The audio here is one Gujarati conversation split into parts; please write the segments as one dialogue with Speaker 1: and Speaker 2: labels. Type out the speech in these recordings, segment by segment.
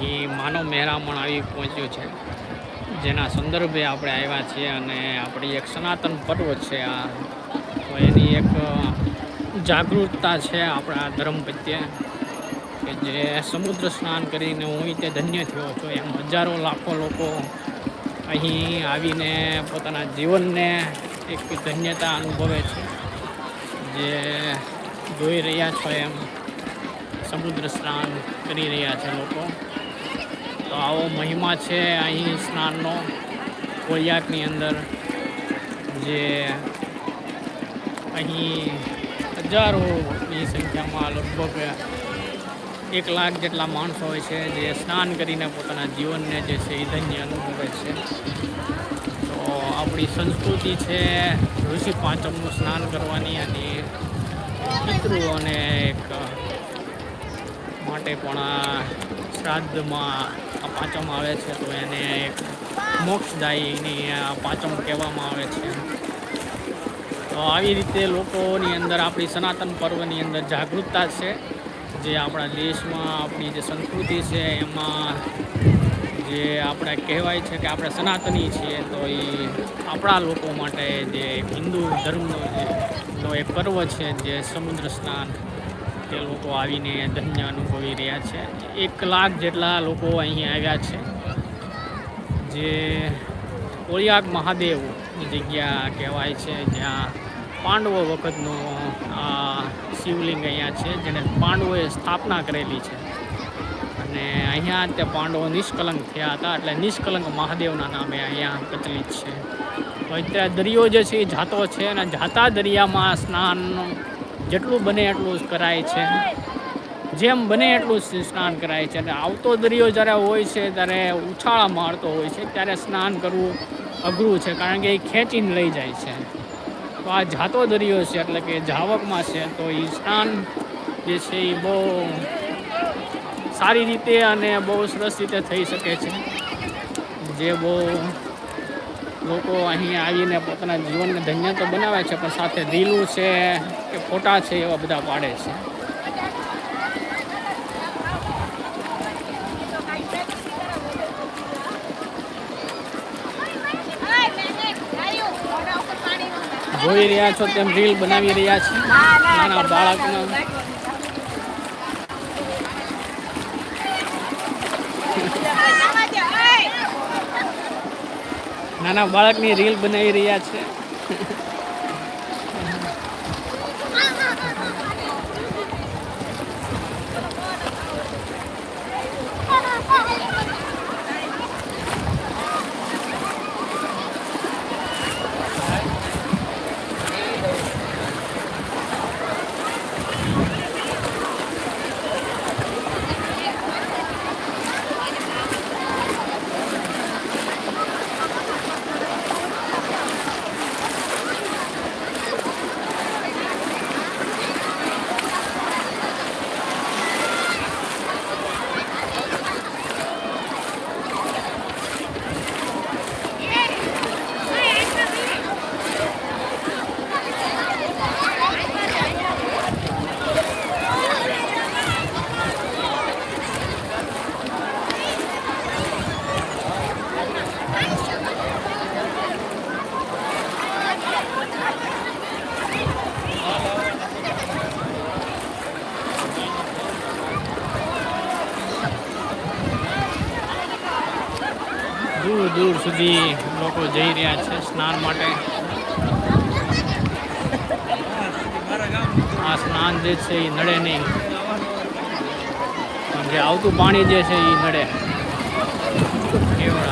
Speaker 1: અહીં માનવ મહેરામણ આવી પહોંચ્યું છે. જેના સંદર્ભે આપણે આવ્યા છીએ અને આપણી એક સનાતન પર્વ છે આ. તો એની એક જાગૃતતા છે આપણા ધર્મ પ્રત્યે. કે જે સમુદ્ર સ્નાન કરીને હું તે ધન્ય થયો છું. એમ હજારો લાખો લોકો અહીં આવીને પોતાના જીવનને એક ધન્યતા અનુભવે છે. જે જોઈ રહ્યા છો એમ. સમુદ્ર સ્નાન કરી રહ્યા છે લોકો. તો આવો મહિમા છે અહીં સ્નાનનો કોળિયાકની અંદર, જે અહીં હજારોની સંખ્યામાં લગભગ એક લાખ જેટલા માણસો હોય છે જે સ્નાન કરીને પોતાના જીવનને જે છે એ અનુભવે છે. તો આપણી સંસ્કૃતિ છે ઋષિ પાંચમનું સ્નાન કરવાની અને પિતૃઓને એક માટે પણ શ્રાદ્ધમાં પાંચમ આવે છે, તો એને એક મોક્ષદાયીની પાંચમ કહેવામાં આવે છે. તો આવી રીતે લોકોની અંદર આપણી સનાતન પર્વની અંદર જાગૃતતા છે, જે આપણા દેશમાં આપણી જે સંસ્કૃતિ છે, એમાં જે આપણે કહેવાય છે કે આપણે સનાતની છીએ, તો એ આપણા લોકો માટે જે હિન્દુ ધર્મનો જે તો એક પર્વ છે, જે સમુદ્ર સ્નાન. તે લોકો આવીને ધન્ય અનુભવી રહ્યા છે. એક લાખ જેટલા લોકો અહીં આવ્યા છે. જે કોળિયાક મહાદેવની જગ્યા કહેવાય છે. જ્યાં પાંડવો વખતનું આ શિવલિંગ અહીંયા છે, જેને પાંડવોએ સ્થાપના કરેલી છે. અને અહીંયા તે પાંડવો નિષ્કલંક થયા હતા, એટલે નિષ્કલંક મહાદેવના નામે અહીંયા પ્રચલિત છે. તો અત્યારે દરિયો જે છે એ જાતો છે અને જાતા દરિયામાં સ્નાન જેટલું બને એટલું જ કરાય છે. જેમ બને એટલું જ સ્નાન કરાય છે. અને આવતો દરિયો જ્યારે હોય છે, ત્યારે ઉછાળા મારતો હોય છે, ત્યારે સ્નાન કરવું અઘરું છે, કારણ કે એ ખેંચીને લઈ જાય છે. તો આ જાતો દરિયો છે, એટલે કે જાવકમાં છે, તો એ સ્નાન જે છે એ બહુ સારી રીતે અને બહુ સરસ રીતે થઈ શકે છે. જે બહુ લોકો અહીં આવીને પોતાના જીવનને ધન્ય તો બનાવે છે પણ સાથે રીલું છે કે ફોટા છે એવા બધા પાડે છે. જોઈ રહ્યા છો તેમ રીલ બનાવી રહ્યા છે નાના બાળકનો નાના બાળકની રીલ બનાવી રહ્યા છે દૂર દૂર સુધી લોકો જઈ રહ્યા છે સ્નાન માટે આ સ્નાન જે છે એ નડે નહીં. જે આવતું પાણી જે છે એ નડે. કેવળ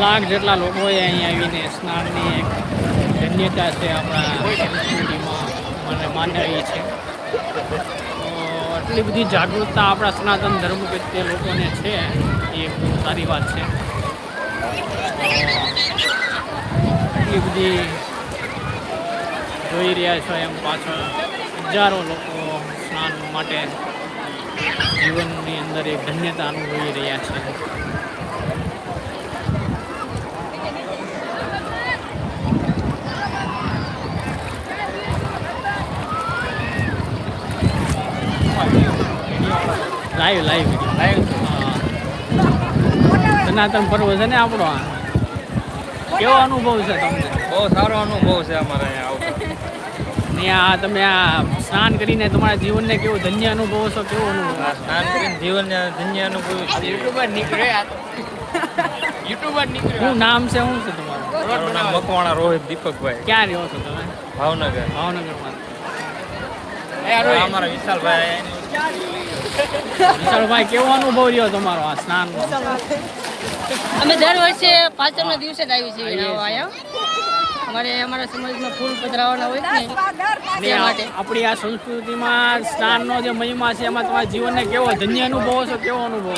Speaker 1: લાખ જેટલા લોકોએ અહીંયા આવીને સ્નાનની એક ધન્યતા છે આપણા સંસ્કૃતિમાં મને માનવી છે. આટલી બધી જાગૃતતા આપણા સનાતન ધર્મ પ્રત્યે લોકોને છે, એ બહુ સારી વાત છે. એટલી બધી જોઈ રહ્યા છો એમ પાછળ હજારો લોકો સ્નાન માટે જીવનની અંદર એક ધન્યતા અનુભવી રહ્યા છે. લાઈવ લાઈવ લાઈવ સનાતન પર્વ છે ને આપણો આ. કેવો અનુભવ છે તમને?
Speaker 2: બહુ સારો અનુભવ છે અમારે અહીંયા આવતો
Speaker 1: આ તમે આ સ્નાન કરીને તમારા જીવનને કેવું ધન્ય અનુભવો છો કેવો અનુભવ
Speaker 2: સ્નાન કરીને જીવનને ધન્ય અનુભવ છે
Speaker 1: યુટ્યુબર નીકળે યુટ્યુબર નીકળે શું નામ છે શું છે તમારું?
Speaker 2: મારું નામ મકવાણા રોહિત દીપકભાઈ.
Speaker 1: ક્યાં રહ્યો છો તમે?
Speaker 2: ભાવનગર.
Speaker 1: ભાવનગરમાં.
Speaker 2: આ અમારા વિશાલભાઈ
Speaker 1: વિશાલભાઈ કેવો અનુભવ રહ્યો તમારો આ સ્નાન
Speaker 3: અમે દર વર્ષે પાંચમના દિવસે જ આવી છીએ અમારે અમારા સમાજમાં ફૂલ પધરાવાના હોય ને.
Speaker 1: આપણી આ સંસ્કૃતિમાં સ્નાનનો જે મહિમા છે એમાં તમારા જીવનને કેવો ધન્ય અનુભવો છો કેવો અનુભવ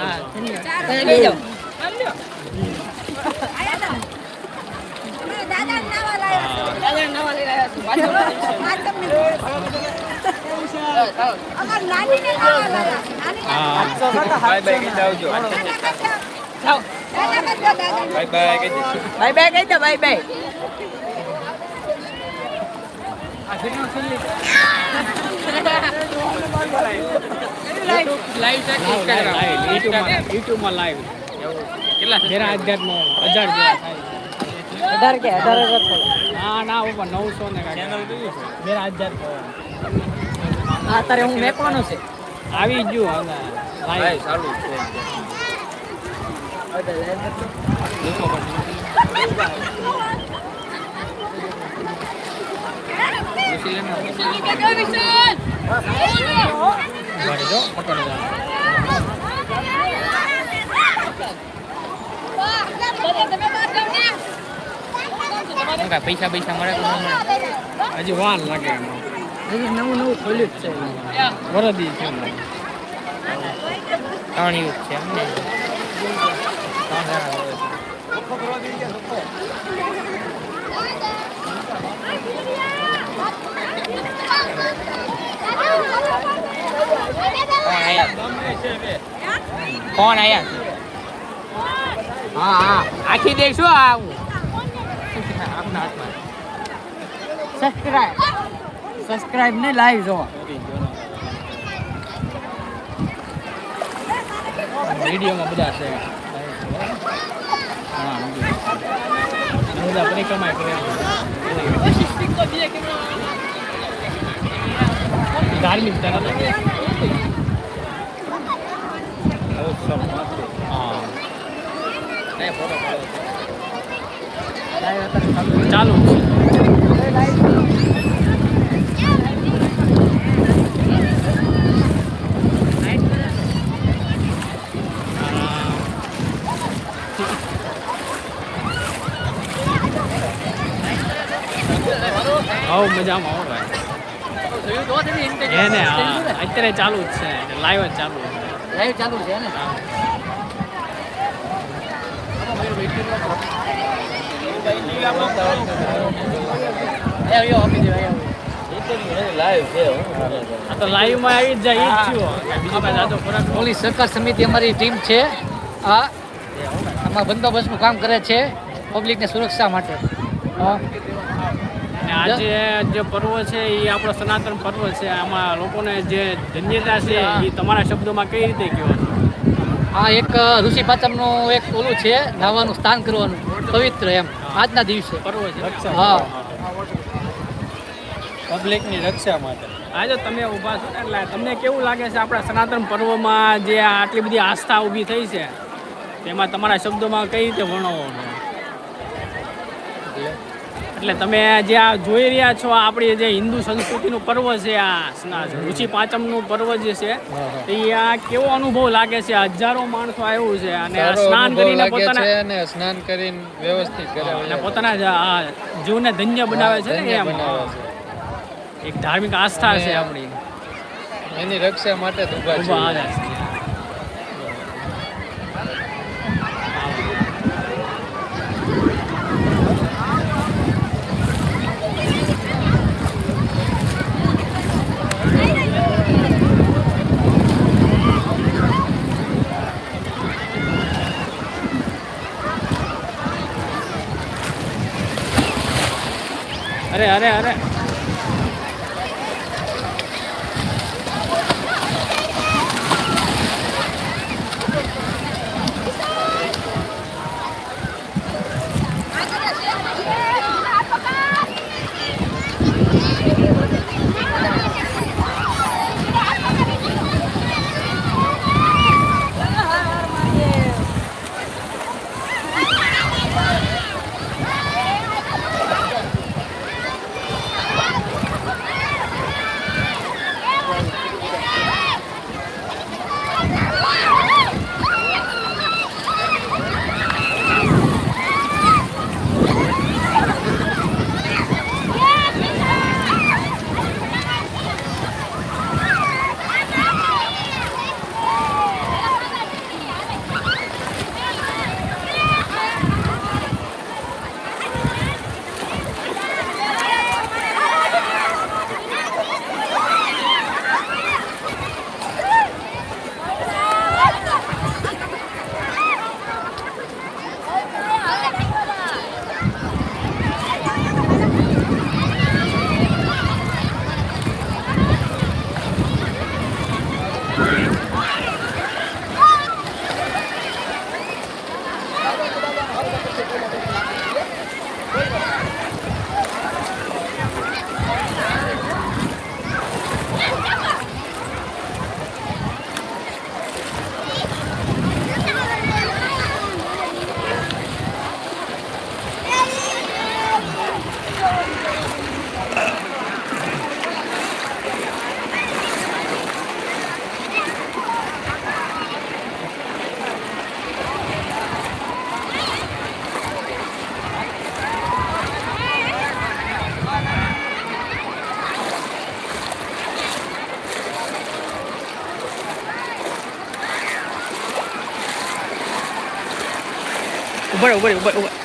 Speaker 3: દાદા નવા લઈ રહ્યા છું.
Speaker 1: હા
Speaker 2: બાય
Speaker 3: કહી દો
Speaker 1: યુટ્યુબમાં લાઈવ કેટલા હજાર જેવા થાય.
Speaker 3: અઢાર કે અઢાર હજાર
Speaker 1: ના ના ઉપર નવસો ને.
Speaker 2: ચેનલ કયું છે?
Speaker 1: મેરા અધ્યાત્મ
Speaker 3: હા તારે હું મેકવાનું છે.
Speaker 1: આવી જ ગયું હવે
Speaker 2: ભાઈ. ચાલુ છે. પૈસા પૈસા મળે
Speaker 1: હજી વાર લાગે એમાં.
Speaker 3: હજી નવું નવું ખોલ્યું જ છે.
Speaker 1: વરદી છે
Speaker 2: યુગ છે. કોણ આયા? હા હા. આખી દઈશું આ હું આપના હાથમાં.
Speaker 3: સબસ્ક્રાઇબ સબસ્ક્રાઇબ ને લાઈવ જોવા
Speaker 1: વિડીયોમાં બધા છે. હા બધા પરિક્રમા કરે ધાર્મિક તરફ હા.
Speaker 2: નહીં ફોટો પાડો
Speaker 1: ચાલુ. હવ મજામાં હો ભાઈ. એને અત્યારે ચાલુ જ છે લાઈવ જ ચાલુ છે.
Speaker 3: લાઈવ ચાલુ છે ને
Speaker 2: લાઈવ છે
Speaker 1: આ તો લાઈવમાં આવી જાય ઈ જ થયું. બીજું કાંઈ જાજો ફરક ન
Speaker 3: પોલીસ સહકાર સમિતિ અમારી ટીમ છે. આ આમાં બંદોબસ્તનું કામ કરે છે પબ્લિકને સુરક્ષા માટે.
Speaker 1: આજે જે પર્વ છે એ આપણો સનાતન પર્વ છે. આમાં લોકોને જે ધન્યતા છે એ તમારા શબ્દોમાં કઈ રીતે કહેવાનું
Speaker 3: આ એક ઋષિ પાચમનું એક ઓલું છે નાવાનું સ્થાન કરવાનું પવિત્ર એમ. આજના દિવસે.
Speaker 1: પર્વ છે.
Speaker 3: હા.
Speaker 2: પબ્લિકની રક્ષા માટે.
Speaker 1: આજે તમે ઊભા છો ને એટલે તમને કેવું લાગે છે આપણા સનાતન પર્વમાં જે આટલી બધી આસ્થા ઊભી થઈ છે? તેમાં તમારા શબ્દોમાં કઈ રીતે વર્ણવો? એટલે? તમે જે આ જોઈ રહ્યા છો આપણી જે હિન્દુ સંસ્કૃતિનું પર્વ છે આ રુચિ પાંચમનું પર્વ જે છે એ આ કેવો અનુભવ લાગે છે? હજારો માણસો આવ્યું છે અને આ સ્નાન કરીને પોતાના
Speaker 2: અને સ્નાન કરીને વ્યવસ્થિત
Speaker 1: અને પોતાના જીવને ધન્ય બનાવે છે ને એમ. એક ધાર્મિક આસ્થા છે આપણી.
Speaker 2: એની રક્ષા માટે તો ઊભા છે.
Speaker 1: over it, over.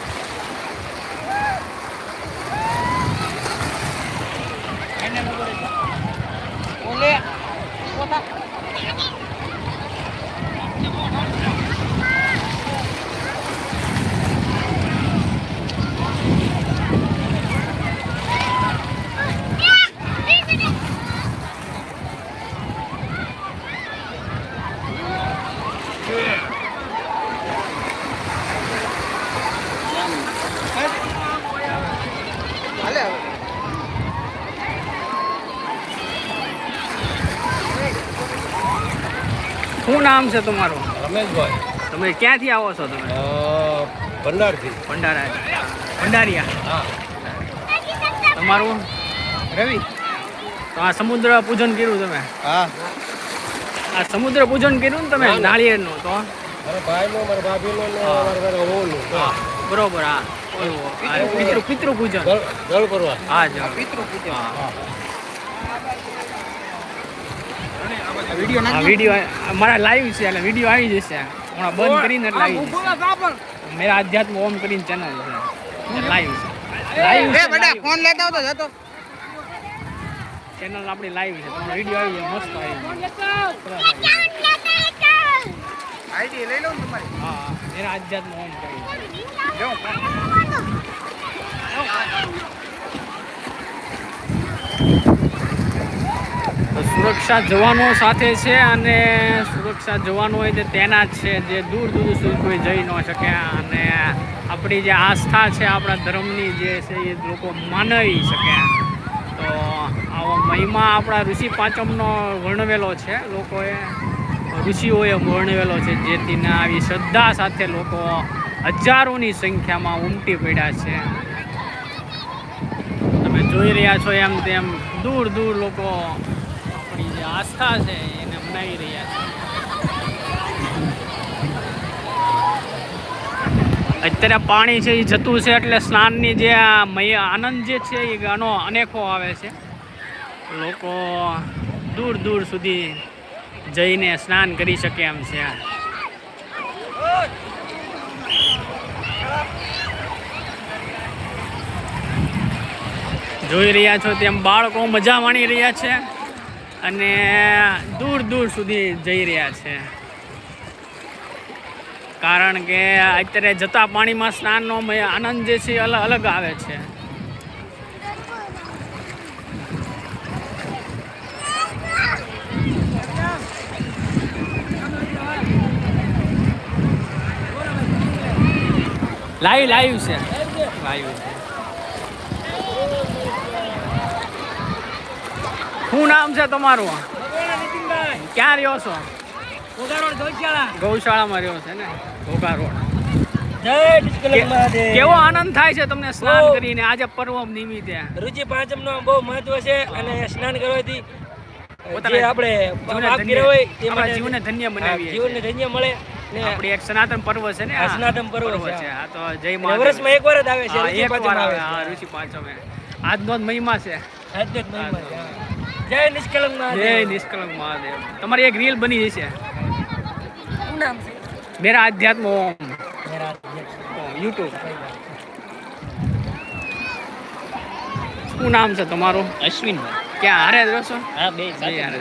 Speaker 1: નામ છે તમારું?
Speaker 2: રમેશભાઈ.
Speaker 1: તમે ક્યાંથી આવો છો તમે?
Speaker 2: ભંડારથી.
Speaker 1: ભંડારા. ભંડારિયા? તમારું? રવિ? તો આ સમુદ્ર પૂજન કર્યું તમે?
Speaker 2: હા.
Speaker 1: આ સમુદ્ર પૂજન કર્યું ને તમે. નાળિયેરનું તો? બરોબર હા. પિતૃ પિતૃ પૂજન. હા પિતૃ પૂજન હા. આ વીડિયો મારા લાઈવ છે એટલે વીડિયો આવી જશે. હમણાં બંધ કરીને એટલે આવી જશે મેરા આધ્યાત્મ ઓમ કરીને ચેનલ છે. લાઈવ છે. લાઈવ છે બડા
Speaker 3: ફોન લેતા આવતો જતો.
Speaker 1: ચેનલ આપણી લાઈવ છે. તમને વીડિયો આવી જાય મસ્ત આવી
Speaker 3: આઈડી લઈ લઉં તમારી?
Speaker 1: હા હા. મેરા આધ્યાત્મ ઓમ કરીને સુરક્ષા જવાનો સાથે છે અને સુરક્ષા જવાનો હોય તે તેના છે, જે દૂર દૂર સુધી કોઈ જઈ ન શકે. અને આપણી જે આસ્થા છે, આપણા ધર્મની જે છે, એ લોકો માનવી શકે. તો આવો મહિમા આપણા ઋષિ પાંચમનો વર્ણવેલો છે, લોકોએ ઋષિઓએ વર્ણવેલો છે, જેથી આવી શ્રદ્ધા સાથે લોકો હજારોની સંખ્યામાં ઉમટી પડ્યા છે. તમે જોઈ રહ્યા છો એમ તેમ દૂર દૂર લોકો આસ્થા છે, એને મનાવી રહ્યા છે. અત્યારે પાણી છે, એ જતું છે, એટલે સ્નાનની જે આનંદ જે છે, એ ઘણો અનેકો આવે છે. લોકો દૂર દૂર સુધી જઈને સ્નાન કરી શકે એમ છે જોઈ રહ્યા છો તેમ બાળકો મજા માણી રહ્યા છે. અને દૂર દૂર સુધી જઈ રહ્યા છે. કારણ કે અત્યારે જતા પાણીમાં સ્નાનનો આનંદ જે છે અલગ અલગ આવે છે. લાઈવ લાઈવ છે. લાઈવ છે. શું નામ છે તમારું? ક્યાં રહ્યો છો? ગૌશાળામાં રહ્યો છે ને? ઘોઘા રોડ કેવો આનંદ થાય છે તમને સ્નાન કરીને? આજે પર્વ નિમિત્તે.
Speaker 4: રુચિ પાંચમ નો બહુ મહત્વ છે અને સ્નાન કરવાથી
Speaker 1: જીવને ધન્ય-
Speaker 4: માટે-
Speaker 1: જીવને ધન્ય બનાવીએ
Speaker 4: મળે
Speaker 1: આપણી એક સનાતન પર્વ છે ને?
Speaker 4: સનાતન પર્વ છે,
Speaker 1: આ તો જય
Speaker 4: અને વર્ષમાં એકવાર જ આવે છે
Speaker 1: એક વાર
Speaker 4: આવે.
Speaker 1: આવે હા
Speaker 4: છે.
Speaker 1: ઋષિ પાંચમે. આજનો જ મહિમા છે.
Speaker 4: આજનો જ મહિમા છે. જય નિષ્કલંક
Speaker 1: જય
Speaker 4: મહાદેવ
Speaker 1: નિષ્કલંક મહાદેવ. તમારી એક રીલ બની જશે.
Speaker 4: શું નામ છે?
Speaker 1: મેરા આધ્યાત્મ ઓમ.
Speaker 4: મેરા આધ્યાત્મ
Speaker 1: યુટ્યુબ શું નામ છે તમારું?
Speaker 5: અશ્વિન.
Speaker 1: ક્યાં હારે જ રહો છો
Speaker 5: હા બે
Speaker 1: બે હારે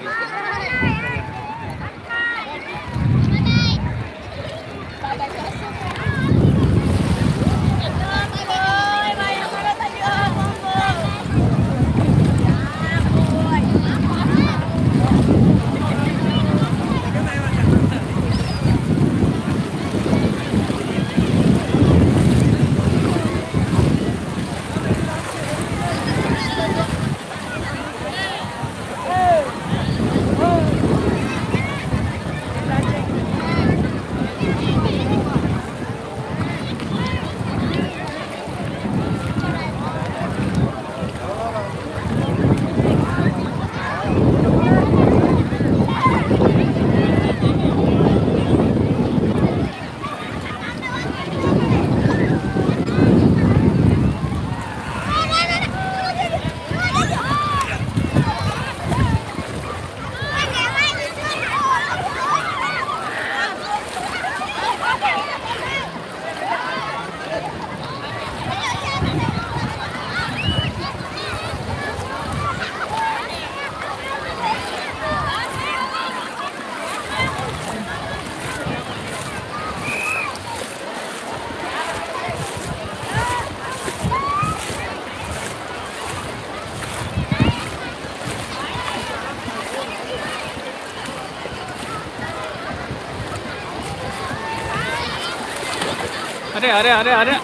Speaker 1: રહો છો. અરે અરે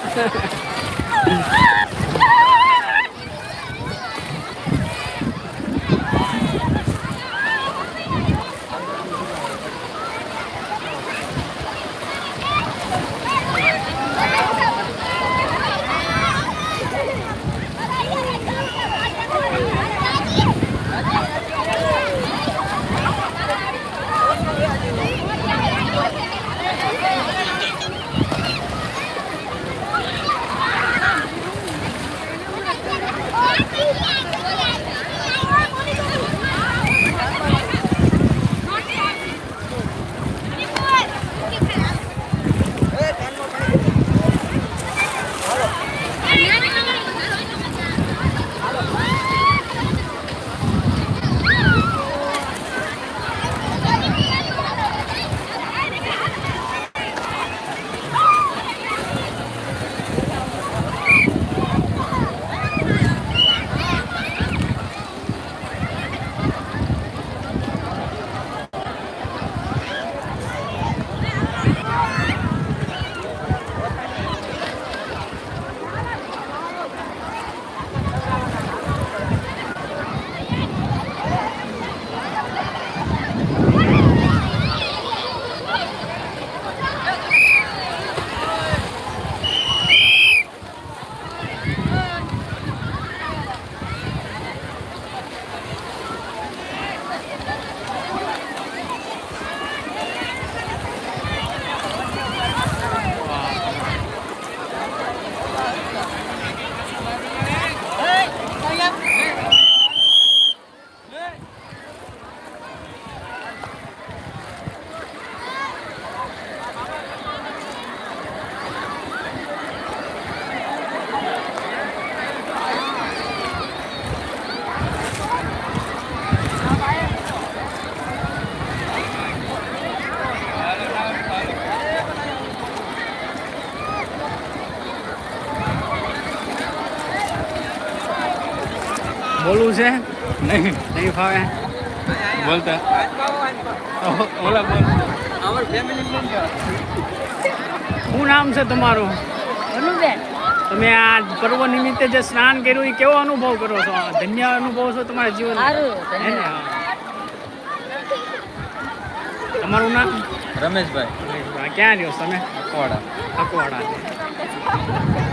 Speaker 1: નહીં નહીં ફાવે બોલતા ઓલા બોલ શું નામ છે તમારું?
Speaker 3: અનુબેન.
Speaker 1: તમે આ પર્વ નિમિત્તે જે સ્નાન કર્યું એ કેવો અનુભવ કરો છો? ધન્ય અનુભવ છો તમારા જીવન. તમારું નામ?
Speaker 2: રમેશભાઈ.
Speaker 1: ક્યાં રહ્યો છો તમે?
Speaker 2: અકવાડા.
Speaker 1: અકવાડા.